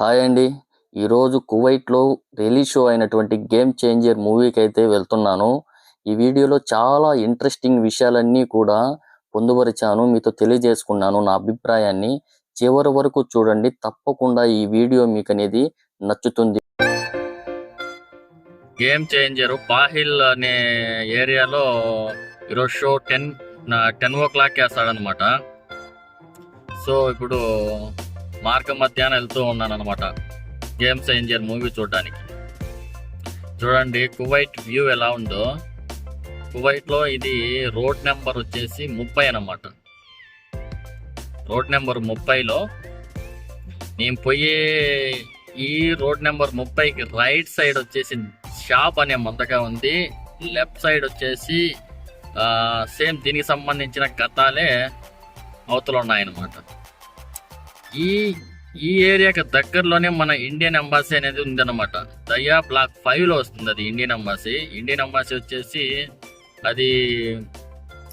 Hi అండి. ఈరోజు కువైట్లో రిలీజ్ షో అయినటువంటి గేమ్ చేంజర్ మూవీకి అయితే వెళ్తున్నాను. ఈ వీడియోలో చాలా ఇంట్రెస్టింగ్ విషయాలన్నీ కూడా పొందుపరిచాను. మీతో తెలియజేసుకున్నాను నా అభిప్రాయాన్ని. చివరి వరకు చూడండి. తప్పకుండా ఈ వీడియో మీకు అనేది నచ్చుతుంది. గేమ్ చేంజర్ పాహిల్ అనే ఏరియాలో ఈరోజు show ten ten o'clock వేస్తాడనమాట సో ఇప్పుడు మార్గం మధ్యాహ్నం వెళ్తూ ఉన్నాను అనమాట గేమ్ చేంజర్ మూవీ చూడడానికి. చూడండి కువైట్ వ్యూ ఎలా ఉందో. కువైట్లో ఇది రోడ్ నెంబర్ వచ్చేసి ముప్పై అన్నమాట. రోడ్ నెంబర్ ముప్పైలో నేను పోయే ఈ రోడ్ నెంబర్ ముప్పైకి రైట్ సైడ్ వచ్చేసి షాప్ అనే మందగా ఉంది. లెఫ్ట్ సైడ్ వచ్చేసి సేమ్ దీనికి సంబంధించిన గతాలే అవతలు ఉన్నాయన్నమాట. ఈ ఈ ఏరియాకి దగ్గరలోనే మన ఇండియన్ ఎంబాసీ అనేది ఉందన్నమాట. దయ్యా బ్లాక్ ఫైవ్లో వస్తుంది అది ఇండియన్ ఎంబాసీ. ఇండియన్ ఎంబాసీ వచ్చేసి అది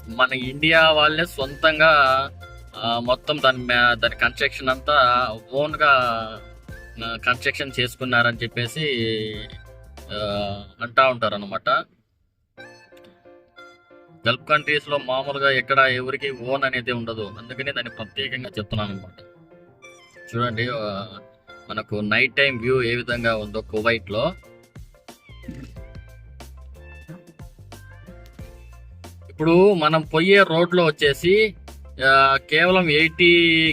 మన ఇండియా వాళ్ళే సొంతంగా మొత్తం దాని దాని కన్స్ట్రక్షన్ అంతా ఓన్గా కన్స్ట్రక్షన్ చేసుకున్నారని చెప్పేసి అంటా ఉంటారు అనమాట గల్ఫ్ కంట్రీస్లో మామూలుగా ఎక్కడ ఎవరికి ఓన్ అనేది ఉండదు. అందుకని దాన్ని ప్రత్యేకంగా చెప్తున్నాను అనమాట చూడండి మనకు నైట్ టైం వ్యూ ఏ విధంగా ఉందో కువైట్లో ఇప్పుడు మనం పోయే రోడ్లో వచ్చేసి కేవలం ఎయిటీ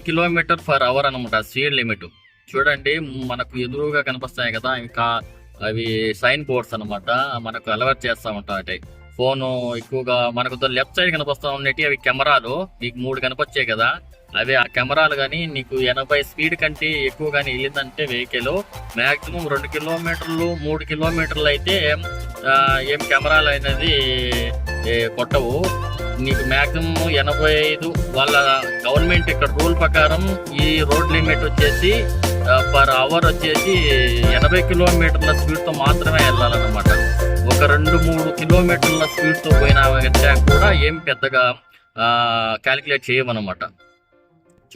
కిలోమీటర్ ఫర్ అవర్ అనమాట స్పీడ్ లిమిట్. చూడండి మనకు ఎదురుగా కనిపిస్తాయి కదా ఇంకా అవి సైన్ బోర్డ్స్ అనమాట మనకు అలవర్ట్ చేస్తా ఉంటాయి ఫోను ఎక్కువగా మనకు లెఫ్ట్ సైడ్ కనిపిస్తా ఉన్నట్టు అవి కెమెరాలు మీకు మూడు కనిపించాయి కదా. అదే ఆ కెమెరాలు కానీ నీకు ఎనభై స్పీడ్ కంటే ఎక్కువ కానీ వెళ్ళిందంటే వెహికల్. మ్యాక్సిమం రెండు కిలోమీటర్లు మూడు కిలోమీటర్లు అయితే ఏం కెమెరాలు అనేది కొట్టవు. నీకు మ్యాక్సిమం ఎనభై ఐదు వాళ్ళ గవర్నమెంట్ ఇక్కడ రూల్ ప్రకారం ఈ రోడ్ లిమిట్ వచ్చేసి పర్ అవర్ వచ్చేసి ఎనభై కిలోమీటర్ల స్పీడ్తో మాత్రమే వెళ్ళాలన్నమాట. ఒక రెండు మూడు కిలోమీటర్ల స్పీడ్తో పోయిన పోయినా కూడా ఏం పెద్దగా క్యాలిక్యులేట్ చేయమన్నమాట.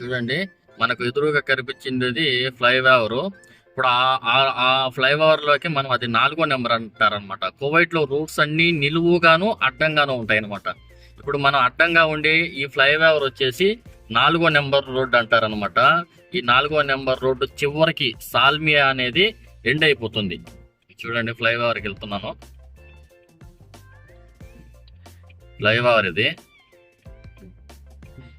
చూడండి మనకు ఎదురుగా కనిపించింది ఫ్లైఓవర్. ఇప్పుడు ఆ- ఆ- ఫ్లైఓవర్లోకి మనం అది నాలుగో నెంబర్ అంటారనమాట కువైట్లో రూట్స్ అన్ని నిలువుగాను అడ్డంగాను ఉంటాయి అనమాట ఇప్పుడు మనం అడ్డంగా ఉండే ఈ ఫ్లైఓవర్ వచ్చేసి నాలుగో నెంబర్ రోడ్ అంటారనమాట ఈ నాలుగో నెంబర్ రోడ్డు చివరికి సాల్మియా అనేది ఎండ్ అయిపోతుంది. చూడండి ఫ్లైఓవర్కి వెళ్తున్నాను. ఫ్లైఓవర్ ఇది.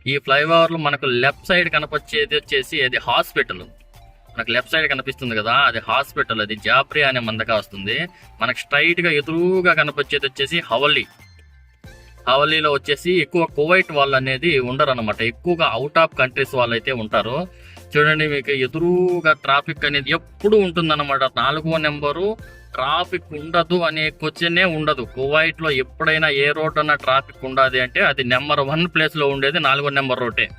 ఈ ఫ్లైఓవర్లో మనకు లెఫ్ట్ సైడ్ కనపచ్చేది వచ్చేసి అది హాస్పిటల్. మనకు లెఫ్ట్ సైడ్ కనిపిస్తుంది కదా అది హాస్పిటల్. అది జాప్రి అనే మందక వస్తుంది. మనకు స్ట్రైట్గా ఎదురుగా కనపచ్చేది వచ్చేసి హవల్లీ హవల్లీలో వచ్చేసి ఎక్కువ కువైట్ వాళ్ళు అనేది ఉండరు అనమాట ఎక్కువగా అవుట్ ఆఫ్ కంట్రీస్ వాళ్ళు అయితే ఉంటారు. చూడండి మీకు ఎదురుగా ట్రాఫిక్ అనేది ఎప్పుడు ఉంటుందన్నమాట. నాలుగో నెంబరు ట్రాఫిక్ ఉండదు అనే క్వశ్చనే ఉండదు. కువైట్లో ఎప్పుడైనా ఏ రోడ్ అన్న ట్రాఫిక్ ఉండదు అంటే అది నెంబర్ వన్ ప్లేస్లో ఉండేది నాలుగో నెంబర్ రోడ్డే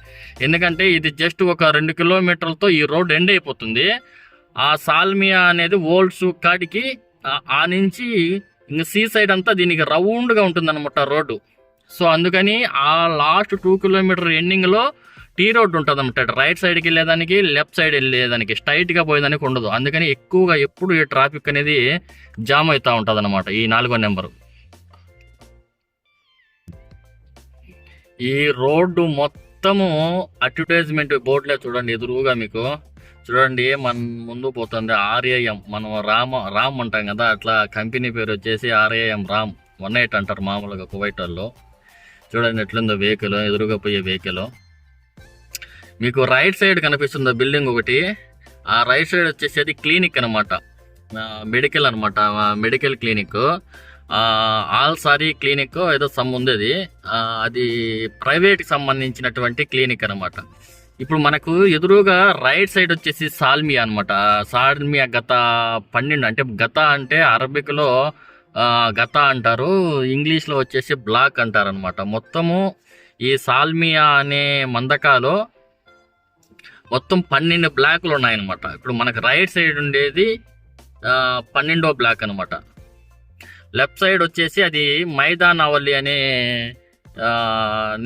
ఎందుకంటే ఇది జస్ట్ ఒక రెండు కిలోమీటర్లతో ఈ రోడ్ ఎండ్ అయిపోతుంది. ఆ సాల్మియా అనేది ఓల్డ్స్ కాడికి ఆ- నుంచి ఇంక సీ సైడ్ అంతా దీనికి రౌండ్గా ఉంటుంది అనమాట రోడ్డు సో అందుకని ఆ లాస్ట్ టూ కిలోమీటర్ ఎండింగ్లో టీ రోడ్ ఉంటుంది అనమాట రైట్ సైడ్కి వెళ్ళేదానికి లెఫ్ట్ సైడ్ వెళ్ళేదానికి స్ట్రైట్గా పోయేదానికి ఉండదు. అందుకని ఎక్కువగా ఎప్పుడు ఈ ట్రాఫిక్ అనేది జామ్ అవుతా ఉంటుంది అనమాట ఈ నాలుగో నెంబరు ఈ రోడ్డు మొత్తము అడ్వర్టైజ్మెంట్ బోర్డులే చూడండి ఎదురుగా మీకు. చూడండి మన ముందు పోతుంది ఆర్ఏఎం మనం రామ రామ్ అంటాం కదా అట్లా కంపెనీ పేరు వచ్చేసి ఆర్ఏఎం రామ్. వన్ ఎయిట్ అంటారు మామూలుగా కువైట్ వాళ్ళు. చూడండి ఎట్లుందో వెహికల్ ఎదురుగా పోయే వెహికల్ మీకు రైట్ సైడ్ కనిపిస్తుంది బిల్డింగ్ ఒకటి. ఆ రైట్ సైడ్ వచ్చేసి క్లినిక్ అనమాట మెడికల్ అనమాట medical clinic all sorry clinic ఏదో సమ్ ఉంది అది అది ప్రైవేట్ సంబంధించినటువంటి క్లినిక్ అనమాట ఇప్పుడు మనకు ఎదురుగా రైట్ సైడ్ వచ్చేసి సాల్మియా అనమాట సాల్మియా గత పన్నెండు అంటే గత అంటే అరబిక్లో గత అంటారు. ఇంగ్లీష్లో వచ్చేసి బ్లాక్ అంటారు అనమాట మొత్తము ఈ సాల్మియా అనే మందకాలో మొత్తం పన్నెండు బ్లాక్లు ఉన్నాయన్నమాట. ఇప్పుడు మనకు రైట్ సైడ్ ఉండేది పన్నెండో బ్లాక్ అనమాట లెఫ్ట్ సైడ్ వచ్చేసి అది మైదాన్ అవల్లి అనే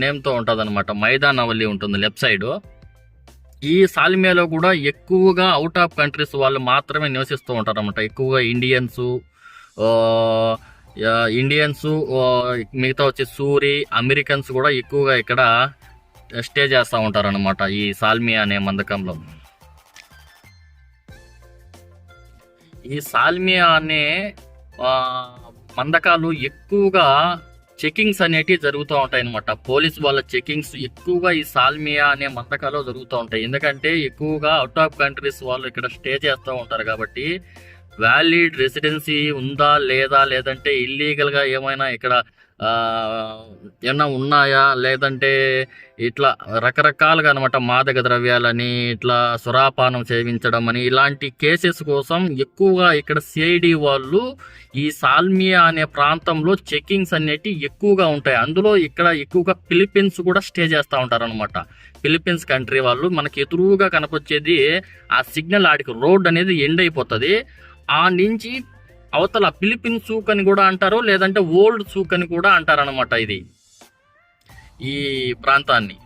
నేమ్తో ఉంటుంది అనమాట మైదానవల్లి ఉంటుంది లెఫ్ట్ సైడ్. ఈ సాల్మియాలో కూడా ఎక్కువగా అవుట్ ఆఫ్ కంట్రీస్ వాళ్ళు మాత్రమే నివసిస్తూ ఉంటారు అనమాట ఎక్కువగా ఇండియన్స్ ఇండియన్స్ మిగతా వచ్చే సూరి అమెరికన్స్ కూడా ఎక్కువగా ఇక్కడ స్టే చేస్తూ ఉంటారనమాట ఈ సాల్మియా అనే మందకంలో. ఈ సాల్మియా అనే మందకాలు ఎక్కువగా చెకింగ్స్ అనేటివి జరుగుతూ ఉంటాయి అనమాట పోలీస్ వాళ్ళ చెకింగ్స్ ఎక్కువగా ఈ సాల్మియా అనే మందకాలు జరుగుతూ ఉంటాయి. ఎందుకంటే ఎక్కువగా అవుట్ ఆఫ్ కంట్రీస్ వాళ్ళు ఇక్కడ స్టే చేస్తూ ఉంటారు కాబట్టి వ్యాలిడ్ రెసిడెన్సీ ఉందా లేదా లేదంటే ఇల్లీగల్గా ఏమైనా ఇక్కడ ఏమన్నా ఉన్నాయా? లేదంటే ఇట్లా రకరకాలుగా అనమాట మాదక ద్రవ్యాలని ఇట్లా సురాపానం సేవించడం అని ఇలాంటి కేసెస్ కోసం ఎక్కువగా ఇక్కడ సిఐడి వాళ్ళు ఈ సాల్మియా అనే ప్రాంతంలో చెకింగ్స్ అనేటి ఎక్కువగా ఉంటాయి. అందులో ఇక్కడ ఎక్కువగా ఫిలిప్పీన్స్ కూడా స్టే చేస్తూ ఉంటారు అనమాట ఫిలిప్పీన్స్ కంట్రీ వాళ్ళు మనకి ఎదురుగా కనపొచ్చేది ఆ సిగ్నల్ ఆడికి రోడ్ అనేది ఎండ్ అయిపోతుంది. ఆ నుంచి అవతల ఫిలిపిన్ సూక్ అని కూడా అంటారు లేదంటే ఓల్డ్ సూక్ అని కూడా అంటారు అనమాట ఇది. ఈ ప్రాంతాన్ని.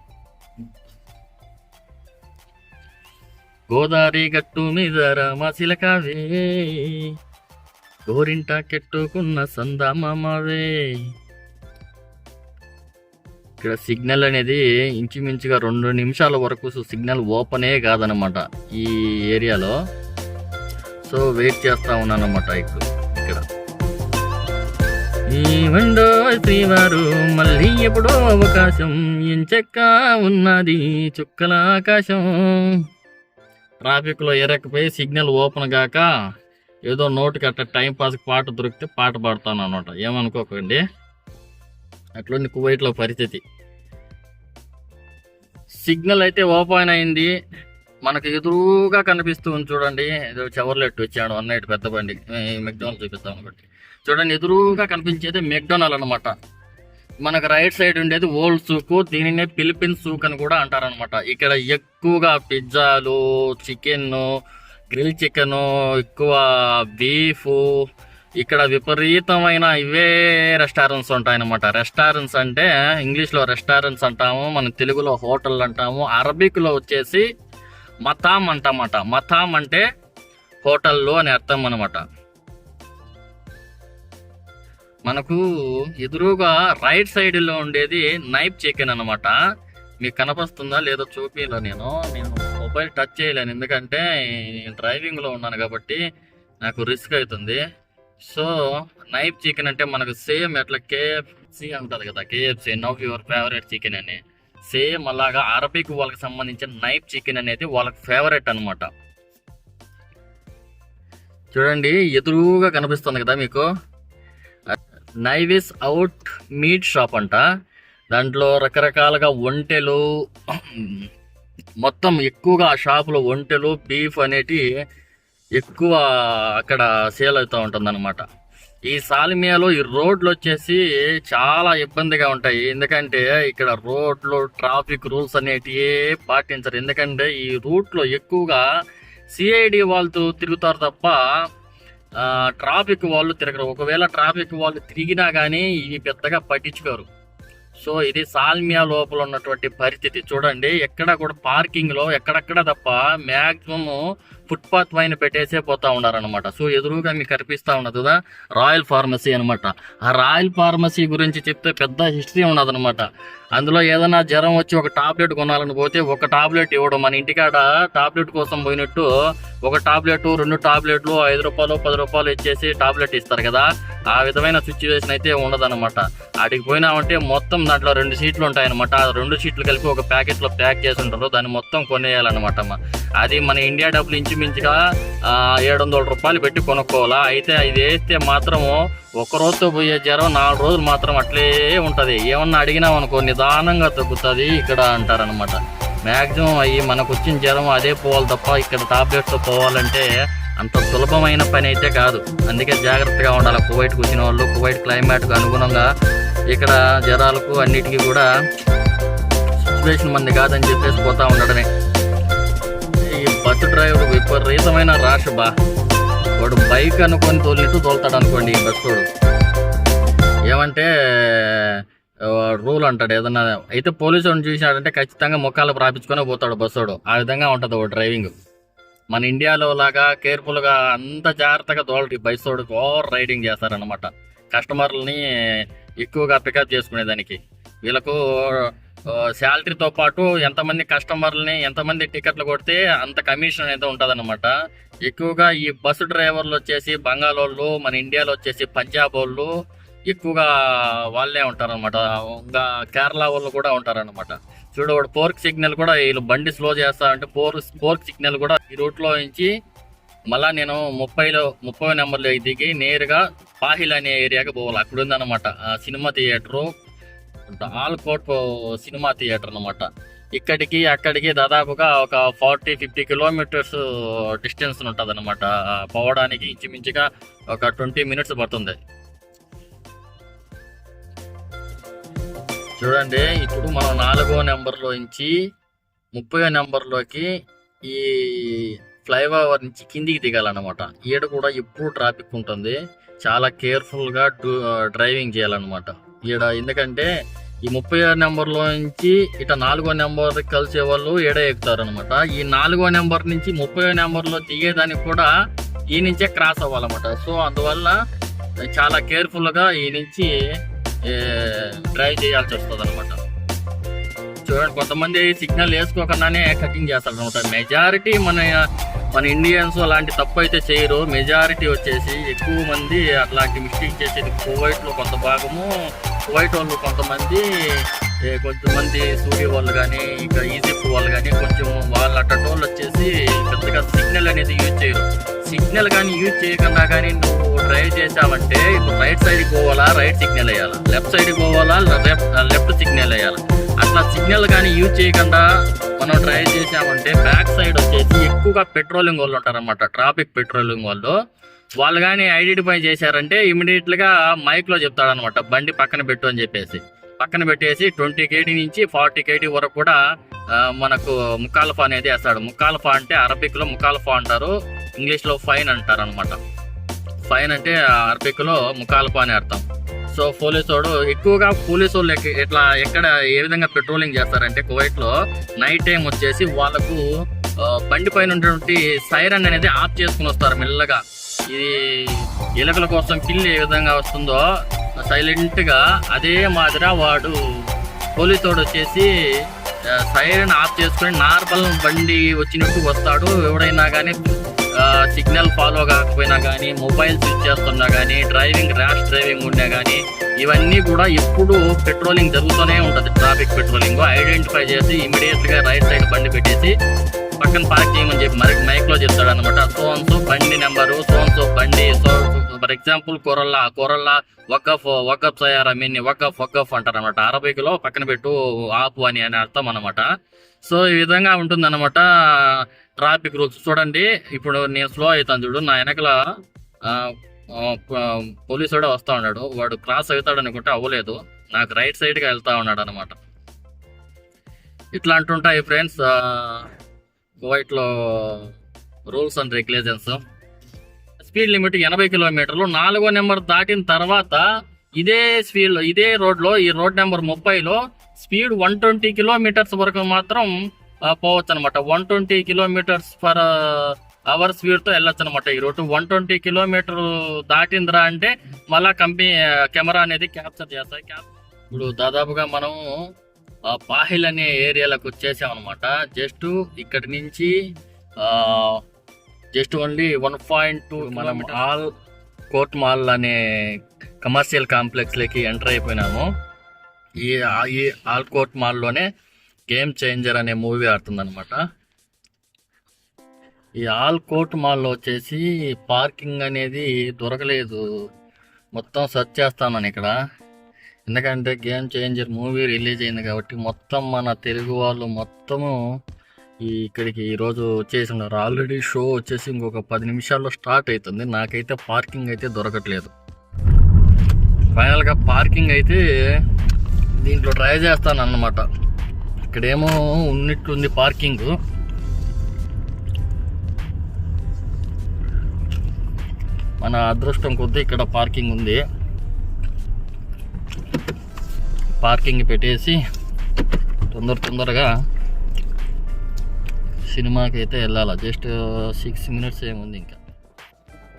గోదావరి గట్టు మీద రామశిలకావే గోరింట కెట్టుకున్న సందామావే ఇక్కడ సిగ్నల్ అనేది ఇంచుమించుగా రెండు నిమిషాల వరకు సిగ్నల్ ఓపెనే కాదనమాట ఈ ఏరియాలో. సో వెయిట్ చేస్తా ఉన్నానమాట ఇప్పుడు. ఇక్కడ. ఈ శ్రీవారు మళ్ళీ ఎప్పుడో అవకాశం ఎంచక్క ఉన్నది చుక్కల ఆకాశం. ట్రాఫిక్లో ఎరకపోయి సిగ్నల్ ఓపెన్ గాక ఏదో నోటికి అట్ట టైం పాస్ పాట దొరికితే పాట పాడతాను అనమాట ఏమనుకోకండి. అట్లుంది కువైట్లో పరిస్థితి. సిగ్నల్ అయితే ఓపెన్ అయింది. మనకు ఎదురుగా కనిపిస్తుంది చూడండి. ఏదో చెవర్లెట్ వచ్చాడు నైట్ పెద్ద బండి. మెక్డోనల్ చూపిస్తాం అనుకోండి. చూడండి ఎదురుగా కనిపించేది మెక్డోనల్ అనమాట మనకు రైట్ సైడ్ ఉండేది ఓల్డ్ సూకు దీనినే ఫిలిపిన్ సూక్ అని కూడా అంటారనమాట ఇక్కడ ఎక్కువగా పిజ్జాలు చికెన్ గ్రిల్ చికెన్ ఎక్కువ బీఫ్ ఇక్కడ విపరీతమైన ఇవే రెస్టారెంట్స్ ఉంటాయన్నమాట. రెస్టారెంట్స్ అంటే ఇంగ్లీష్లో రెస్టారెంట్స్ అంటాము మనం తెలుగులో హోటల్ అంటాము అరబిక్లో వచ్చేసి మతాం అంటమాట. మతాం అంటే హోటల్లో అని అర్థం అనమాట మనకు ఎదురుగా రైట్ సైడ్లో ఉండేది నైప్ చికెన్ అనమాట మీకు కనపస్తుందా లేదో చూపిలో నేను. నేను మొబైల్ టచ్ చేయలేను. ఎందుకంటే నేను డ్రైవింగ్లో ఉన్నాను కాబట్టి నాకు రిస్క్ అవుతుంది సో నైప్ చికెన్ అంటే మనకు సేమ్ ఎట్లా కేఎఫ్సి అంటారు కదా KFC now your favourite chicken అని. సేమ్ అలాగా అరబిక్ వాళ్ళకి సంబంధించిన నైప్ చికెన్ అనేది వాళ్ళకి ఫేవరెట్ అనమాట చూడండి ఎదురుగా కనిపిస్తుంది కదా మీకు? నైవిస్ అవుట్ మీట్ షాప్ అంట. దాంట్లో రకరకాలుగా ఒంటెలు మొత్తం ఎక్కువగా ఆ షాపులో ఒంటెలు బీఫ్ అనేటి ఎక్కువ అక్కడ సేల్ అవుతూ ఉంటుంది ఈ సాలిమియాలో ఈ రోడ్లు వచ్చేసి చాలా ఇబ్బందిగా ఉంటాయి. ఎందుకంటే ఇక్కడ రోడ్లు ట్రాఫిక్ రూల్స్ అనేటివి పాటించరు. ఎందుకంటే ఈ రూట్లో ఎక్కువగా సిఐడి వాళ్ళతో తిరుగుతారు తప్ప ట్రాఫిక్ వాళ్ళు తిరగరు. ఒకవేళ ట్రాఫిక్ వాళ్ళు తిరిగినా కానీ ఇవి పెద్దగా పట్టించుకోరు. సో ఇది సాల్మియా లోపల ఉన్నటువంటి పరిస్థితి. చూడండి ఎక్కడ కూడా పార్కింగ్లో ఎక్కడక్కడ ఎక్కడెక్కడ తప్ప మ్యాక్సిమము ఫుట్పాత్ పైన పెట్టేసే పోతా ఉన్నారనమాట సో ఎదురుగా మీకు కనిపిస్తా ఉన్నది కదా రాయల్ ఫార్మసీ అనమాట ఆ రాయల్ ఫార్మసీ గురించి చెప్తే పెద్ద హిస్టరీ ఉన్నదన్నమాట. అందులో ఏదైనా జ్వరం వచ్చి ఒక టాబ్లెట్ కొనాలని పోతే ఒక టాబ్లెట్ ఇవ్వడం మన ఇంటికాడ టాబ్లెట్ కోసం పోయినట్టు ఒక టాబ్లెట్ రెండు టాబ్లెట్లు ఐదు రూపాయలు పది రూపాయలు ఇచ్చేసి టాబ్లెట్ ఇస్తారు కదా. ఆ విధమైన సిచ్యువేషన్ అయితే ఉండదన్నమాట. ఆడికి పోయినామంటే మొత్తం దాంట్లో రెండు సీట్లు ఉంటాయన్నమాట. ఆ రెండు సీట్లు కలిపి ఒక ప్యాకెట్లో ప్యాక్ చేసి ఉంటారు. దాన్ని మొత్తం కొనేయాలన్నమాట. అది మన ఇండియా డబ్బులు ఇంచుమించుగా ఏడు వందల రూపాయలు పెట్టి కొనుక్కోవాలా? అయితే ఇది వేస్తే మాత్రము ఒక రోజుతో పోయే జ్వరం నాలుగు రోజులు మాత్రం అట్లే ఉంటుంది. ఏమన్నా అడిగినాం అనుకో నిదానంగా తగ్గుతుంది ఇక్కడ అంటారనమాట మాక్సిమం అయ్యి మనకు వచ్చిన జ్వరం అదే పోవాలి తప్ప ఇక్కడ టాబ్లెట్స్తో పోవాలంటే అంత సులభమైన పని అయితే కాదు. అందుకే జాగ్రత్తగా ఉండాలి. కువైట్కి వచ్చిన వాళ్ళు కువైట్ క్లైమేట్కు అనుగుణంగా ఇక్కడ జ్వరాలకు అన్నిటికీ కూడా సిచ్యువేషన్ మంది కాదని చెప్పేసి పోతా ఉండడమే. బస్సు డ్రైవర్ విపరీతమైన రాష్ బా. వాడు బైక్ అనుకొని తోలినట్టు తోలుతాడు అనుకోండి ఈ బస్సు. ఏమంటే రూల్ అంటాడు. ఏదన్నా అయితే పోలీసు వాడిని చూసాడంటే ఖచ్చితంగా ముఖాలు ప్రాపించుకొని పోతాడు బస్సుడు. ఆ విధంగా ఉంటుంది ఓ డ్రైవింగ్ మన ఇండియాలో లాగా కేర్ఫుల్గా అంత జాగ్రత్తగా తోలటి బస్సుడు. ఓవర్ రైడింగ్ చేస్తారనమాట కస్టమర్లని ఎక్కువగా పికప్ చేసుకునేదానికి. వీళ్ళకు శాలరీతో పాటు ఎంతమంది కస్టమర్లని ఎంతమంది టికెట్లు కొడితే అంత కమిషన్ అనేది ఉంటుందన్నమాట. ఎక్కువగా ఈ బస్సు డ్రైవర్లు వచ్చేసి బంగాల్ వాళ్ళు మన ఇండియాలో వచ్చేసి పంజాబ్ వాళ్ళు ఎక్కువగా వాళ్ళే ఉంటారనమాట ఇంకా కేరళ వాళ్ళు కూడా ఉంటారనమాట చూడు ఒకటి పోర్క్ సిగ్నల్ కూడా వీళ్ళు బండి స్లో చేస్తా అంటే పోర్ పోర్క్ సిగ్నల్ కూడా ఈ రూట్లో నుంచి మళ్ళీ నేను ముప్పైలో ముప్పై నెంబర్లో దిగి నేరుగా పాహిల్ అనే ఏరియాకి పోవాలి. అక్కడ ఉందన్నమాట cinema theatre Al Kout cinema theatre అన్నమాట. ఇక్కడికి అక్కడికి దాదాపుగా ఒక ఫార్టీ ఫిఫ్టీ కిలోమీటర్స్ డిస్టెన్స్ ఉంటుంది అనమాట పోవడానికి ఇంచుమించుగా ఒక ట్వంటీ మినిట్స్ పడుతుంది. చూడండి ఇప్పుడు మనం నాలుగో నెంబర్లో నుంచి ముప్పై నెంబర్లోకి ఈ ఫ్లైఓవర్ నుంచి కిందికి దిగాలన్నమాట. ఈడ కూడా ఎప్పుడు ట్రాఫిక్ ఉంటుంది. చాలా కేర్ఫుల్గా డ్రైవింగ్ చేయాలన్నమాట. ఈడ ఎందుకంటే ఈ ముప్పై ఆరు నెంబర్లో నుంచి ఇట నాలుగో నెంబర్ కలిసే వాళ్ళు ఏడ ఎక్కుతారు అనమాట ఈ నాలుగో నెంబర్ నుంచి ముప్పై నెంబర్లో దిగేదానికి కూడా ఈ నుంచే క్రాస్ అవ్వాలన్నమాట. సో అందువల్ల చాలా కేర్ఫుల్గా ఈ నుంచి డ్రైవ్ చేయాల్సి వస్తుంది అనమాట చూడండి కొంతమంది సిగ్నల్ వేసుకోకుండానే కటింగ్ చేస్తారు అనమాట మెజారిటీ మన మన ఇండియన్స్ అలాంటి తప్పు అయితే చేయరు. మెజారిటీ వచ్చేసి ఎక్కువ మంది అట్లాంటి మిస్టేక్ చేసేది కువైట్లో కొంత భాగము. కువైట్ వాళ్ళు కొంతమంది కొంతమంది సూర్య వాళ్ళు కానీ ఇంకా ఈజిప్ట్ వాళ్ళు కానీ కొంచెం వాళ్ళ అట్టటోళ్ళు వచ్చేసి పెద్దగా సిగ్నల్ అనేది యూజ్ చేయరు. సిగ్నల్ కానీ యూజ్ చేయకుండా కానీ నువ్వు డ్రైవ్ చేసావంటే ఇప్పుడు రైట్ సైడ్ పోవాలా రైట్ సిగ్నల్ వేయాలా? లెఫ్ట్ సైడ్ పోవాలా లెఫ్ట్ సిగ్నల్ వేయాలా? అట్లా సిగ్నల్ కానీ యూజ్ చేయకుండా మనం డ్రైవ్ చేసామంటే బ్యాక్ సైడ్ వచ్చేసి ఎక్కువగా పెట్రోలింగ్ వాళ్ళు ఉంటారనమాట ట్రాఫిక్ పెట్రోలింగ్ వాళ్ళు. వాళ్ళు కానీ ఐడెంటిఫై చేశారంటే ఇమీడియట్గా గా చెప్తాడనమాట బండి పక్కన పెట్టు అని చెప్పేసి. పక్కన పెట్టేసి ట్వంటీ కేటీ నుంచి ఫార్టీ కేటీ వరకు కూడా మనకు ముకాల్ఫా అనేది వేస్తాడు. ముకాల్ఫా అంటే అరబిక్లో ముకాల్ఫా అంటారు ఇంగ్లీష్లో ఫైన్ అంటారు అనమాట ఫైన్ అంటే అరబిక్లో ముకాల్ఫా అని అర్థం. సో పోలీసు వాడు ఎక్కువగా పోలీసు వాళ్ళు ఎట్లా ఎక్కడ ఏ విధంగా పెట్రోలింగ్ చేస్తారంటే కువైట్లో నైట్ టైం వచ్చేసి వాళ్ళకు బండి పైన ఉన్నటువంటి సైరన్ అనేది ఆఫ్ చేసుకుని వస్తారు మెల్లగా. ఇది ఎలుకల కోసం కిల్ ఏ విధంగా వస్తుందో సైలెంట్గా అదే మాదిరి వాడు పోలీసు వాడు వచ్చేసి సైరన్ ఆఫ్ చేసుకుని నార్మల్ బండి వచ్చినట్టు వస్తాడు. ఎవడైనా కానీ సిగ్నల్ ఫాలో కాకపోయినా కానీ మొబైల్ స్విచ్ చేస్తున్నా కానీ డ్రైవింగ్ ర్యాష్ డ్రైవింగ్ ఉన్నా కానీ ఇవన్నీ కూడా ఎప్పుడు పెట్రోలింగ్ జరుగుతూనే ఉంటుంది. ట్రాఫిక్ పెట్రోలింగ్ ఐడెంటిఫై చేసి ఇమీడియట్గా రైట్ సైడ్ బండి పెట్టేసి పక్కన పార్క్ చేయమని చెప్పి మరి మైక్లో చెప్తాడు అనమాట సో సో బండి నెంబరు సో సో బండి సో ఫర్ ఎగ్జాంపుల్ కొరల్లా కొరల్లా వకఫ్ వకఫ్ సయారా మీన్ని వకఫ్ వకఫ్ అంటారు అనమాట అరబిక్లో పక్కన పెట్టు ఆపు అని అని అర్థం అనమాట సో ఈ విధంగా ఉంటుంది అనమాట ట్రాఫిక్ రూల్స్. చూడండి ఇప్పుడు నేను స్లో అవుతాను చూడు నా వెనకల పోలీసు వాడు వస్తా ఉన్నాడు. వాడు క్రాస్ అవుతాడు అనుకుంటే అవ్వలేదు. నాకు రైట్ సైడ్గా వెళ్తా ఉన్నాడు అనమాట ఇట్లా అంటుంటాయి ఫ్రెండ్స్ కువైట్లో rules and regulations. Speed limit ఎనభై కిలోమీటర్లు. నాలుగో నెంబర్ దాటిన తర్వాత ఇదే స్పీడ్ ఇదే రోడ్లో ఈ రోడ్ నెంబర్ ముప్పైలో స్పీడ్ వన్ ట్వంటీ కిలోమీటర్స్ వరకు మాత్రం పోవచ్చు అనమాట one twenty kilometers per hour స్పీడ్తో వెళ్ళొచ్చు అనమాట ఈ రోడ్డు వన్ ట్వంటీ కిలోమీటర్ దాటిందిరా అంటే మళ్ళా కంపెనీ కెమెరా అనేది క్యాప్చర్ చేస్తాయి. క్యాప్ ఇప్పుడు దాదాపుగా మనము పాహిల్ అనే ఏరియాలకు వచ్చేసాం అనమాట జస్ట్ ఇక్కడి నుంచి just only one point two మనం ఆల్ కోర్ట్ మాల్ అనే కమర్షియల్ కాంప్లెక్స్లోకి ఎంటర్ అయిపోయినాము. ఈ ఈ ఆల్ కోర్ట్ మాల్లోనే గేమ్ చేంజర్ అనే మూవీ ఆడుతుంది అనమాట ఈ ఆల్ కోర్ట్ మాల్లో వచ్చేసి పార్కింగ్ అనేది దొరకలేదు. మొత్తం సెర్చ్ చేస్తాను ఇక్కడ. ఎందుకంటే గేమ్ చేంజర్ మూవీ రిలీజ్ అయింది కాబట్టి మొత్తం మన తెలుగు వాళ్ళు మొత్తము ఈ ఇక్కడికి ఈరోజు వచ్చేసి ఉన్నారు. ఆల్రెడీ షో వచ్చేసి ఇంకొక పది నిమిషాల్లో స్టార్ట్ అవుతుంది. నాకైతే పార్కింగ్ అయితే దొరకట్లేదు. ఫైనల్గా పార్కింగ్ అయితే దీంట్లో ట్రై చేస్తాను అన్నమాట ఇక్కడేమో ఉన్నట్టుంది పార్కింగ్ మన అదృష్టం కొద్దీ ఇక్కడ పార్కింగ్ ఉంది. పార్కింగ్ పెట్టేసి తొందర తొందరగా సినిమాకి అయితే వెళ్ళాలి. జస్ట్ సిక్స్ మినిట్స్ ఏముంది ఇంకా.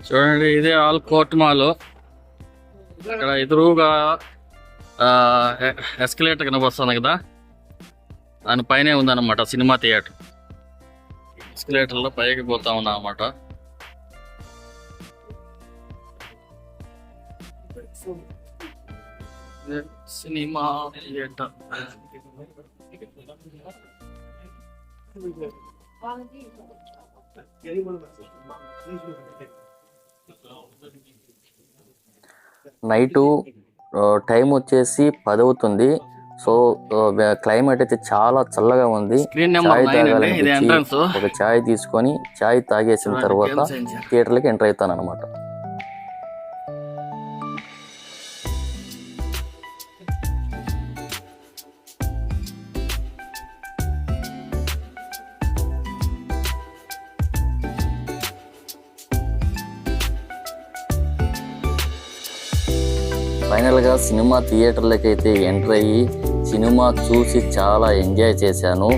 చూడండి ఇదే ఆల్ కోర్ట్ మాల్. ఇక్కడ ఎదురుగా ఎస్కలేటర్ కనబడుతుంది కదా. దాని పైనే ఉందన్నమాట సినిమా థియేటర్. ఎస్కలేటర్లో పైకి పోతా ఉన్నా అన్నమాట సినిమా థియేటర్. నైటు టైం వచ్చేసి పది అవుతుంది సో క్లైమేట్ అయితే చాలా చల్లగా ఉంది. చాయ్ తాగాలనిపించి ఒక చాయ్ తీసుకొని చాయ్ తాగేసిన తర్వాత థియేటర్కి ఎంటర్ అవుతాను. అనమాట ఫైనల్గా సినిమా థియేటర్లకైతే ఎంటర్ అయ్యి సినిమా చూసి చాలా ఎంజాయ్ చేశాను.